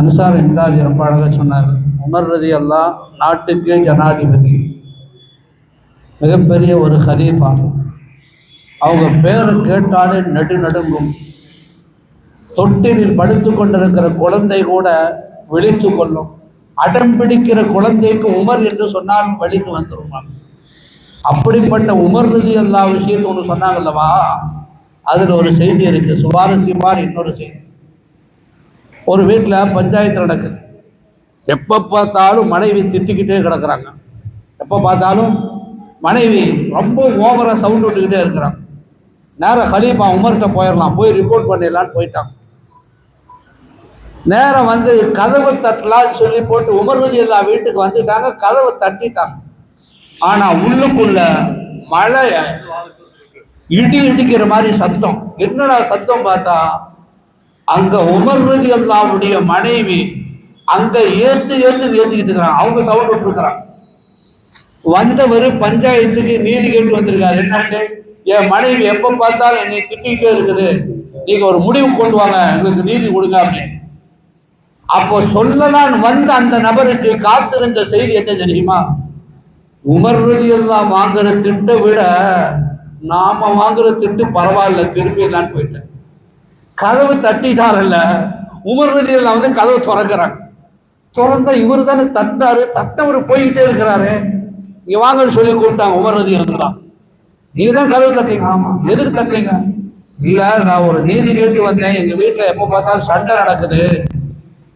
அன்சார் இம்தாதி ரொம்ப அழகாக சொன்னார் உமர் ரதி அல்லா நாட்டுக்கு ஜனாதிபதி. மிகப்பெரிய ஒரு ஹரீஃபா அவங்க பேரை கேட்டாலே நடு நடுங்கும். தொட்டிலில் படுத்து கொண்டிருக்கிற குழந்தை கூட விழித்து கொள்ளும். அடம் பிடிக்கிற குழந்தைக்கு உமர் என்று சொன்னால் வழிக்கு வந்துருவாங்க அப்படிப்பட்ட உமர் ரதி அல்லா விஷயத்தை ஒன்று சொன்னாங்கல்லவா? அதில் ஒரு செய்தி இருக்குது சுவாரஸ்யமான இன்னொரு செய்தி. ஒரு வீட்டில் பஞ்சாயத்து நடக்குது எப்போ பார்த்தாலும் மனைவி திட்டிக்கிட்டே கிடக்குறாங்க. எப்போ பார்த்தாலும் மனைவி ரொம்ப ஓவராக சவுண்ட் விட்டுக்கிட்டே இருக்கிறாங்க நேரம் ஹலீஃபா உமர்கிட்ட போயிடலாம் போய் ரிப்போர்ட் பண்ணிடலான்னு போயிட்டாங்க. நேரம் வந்து கதவை தட்டலான்னு சொல்லி போட்டு உமர்வதி எல்லா வீட்டுக்கு வந்துட்டாங்க கதவை தட்டிட்டாங்க. ஆனால் உள்ளுக்குள்ள மழை இடி இடிக்கிற மாதிரி சத்தம். என்னடா சத்தம் பார்த்தா அங்க உமர் ரதி அல்லாவுடைய மனைவி அங்க ஏத்து ஏத்து ஏத்துக்கிட்டு இருக்கிறான். அவங்க சவுண்ட் விட்டுருக்கிறான். வந்தவர் பஞ்சாயத்துக்கு நீதி கேட்டு வந்திருக்காரு. என்னட்டு என் மனைவி எப்ப பார்த்தாலும் என்னை திட்டிக்கிட்டே இருக்குது. நீங்க ஒரு முடிவு கொண்டு வாங்க. எங்களுக்கு நீதி கொடுங்க அப்படின்னு. அப்போ சொல்லலான் வந்த அந்த நபருக்கு காத்திருந்த செய்தி என்ன தெரியுமா? உமர் ரதியெல்லாம் வாங்குற திட்டை விட நாம வாங்குற திட்டு பரவாயில்ல திரும்பிடலான்னு போயிட்டேன். கதவு தட்டிட்டாரல்ல. உமர் ரதியில் வந்து கதவை திறக்கிறாங்க திறந்தா இவர் தானே தட்டினாரு. தட்டவர் போய்கிட்டே இருக்கிறாரு. இங்கே வாங்கன்னு சொல்லி கூப்பிட்டாங்க உமர் ரதி இருந்தான் நீங்க தான் கதவு தட்டீங்க. ஆமாம் எதுக்கு தட்டீங்க? இல்லை நான் ஒரு நீதி கேட்டு வந்தேன். எங்கள் வீட்டில் எப்போ பார்த்தாலும் சண்டை நடக்குது.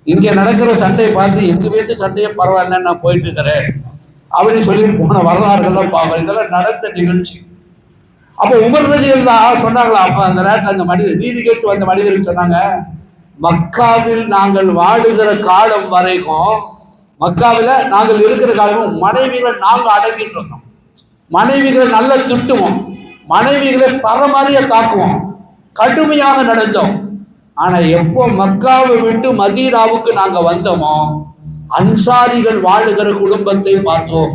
இங்கே நடக்கிற சண்டையை பார்த்து எங்கள் வீட்டு சண்டையே பரவாயில்லன்னு நான் போயிட்டு இருக்கிறேன். அப்படின்னு சொல்லி போன வரலாறுகள்லாம் பார்க்குறேன் இதெல்லாம் நடந்த நிகழ்ச்சி. அப்போ உமர் ரலியல் தான் சொன்னாங்களா? அப்ப அந்த நேரத்தில் அந்த மனிதர் நீதி கேட்டு வந்த மனிதர்கள் சொன்னாங்க மக்காவில் நாங்கள் வாழுகிற காலம் வரைக்கும் மக்காவில் நாங்கள் இருக்கிற காலமும் மனைவிகளை நாங்கள் அடங்கிட்டு இருந்தோம் மனைவிகளை நல்ல திட்டுவோம். மனைவிகளை சரமாரியா தாக்குவோம். கடுமையாக நடந்தோம். ஆனா எப்போ மக்காவை விட்டு மதீனாவுக்கு நாங்க வந்தோமோ அன்சாரிகள் வாழுகிற குடும்பத்தை பார்த்தோம்.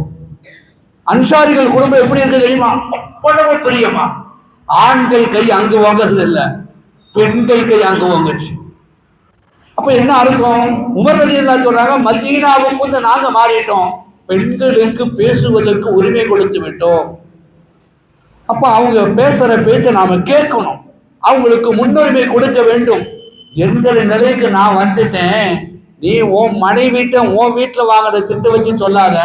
அன்சாரிகள் குடும்பம் எப்படி இருக்கு தெரியுமா? அவ்வளவு பிரியமா? ஆண்கள் கை அங்கு வாங்கறது இல்ல பெண்கள் கை அங்கு வாங்குச்சு. அப்ப என்ன அர்த்தம்? உமர் ரலி சொல்றாங்க மதீனாவுக்கு வந்து நாங்க மாறிட்டோம். பெண்களுக்கு பேசுவதற்கு உரிமை கொடுத்து விட்டோம். அப்ப அவங்க பேசுற பேச்சை நாம கேட்கணும். அவங்களுக்கு முன்னுரிமை கொடுக்க வேண்டும். என்கிற நிலைக்கு நான் வந்துட்டேன் நீ உன் மனைவிட்ட உன் வீட்டில் வாங்குற திட்டு வச்சு சொல்லாத.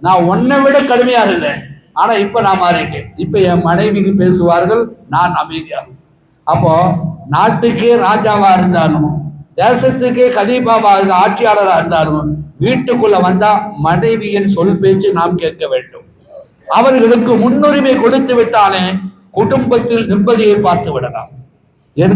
நான் உன்னை விட கடுமையாக இல்லை. ஆனா இப்ப நான் மாறிட்டேன். இப்ப என் மனைவிக்கு பேசுவார்கள் நான் அமைதியாகும். அப்போ நாட்டுக்கே ராஜாவா இருந்தாலும் தேசத்துக்கே கலீபாவா இருந்த ஆட்சியாளராக இருந்தாலும் வீட்டுக்குள்ள வந்தா மனைவியின் சொல் பேச்சு நாம் கேட்க வேண்டும். அவர்களுக்கு முன்னுரிமை கொடுத்து விட்டாலே குடும்பத்தில் நிம்மதியை பார்த்து விடலாம். என்கிற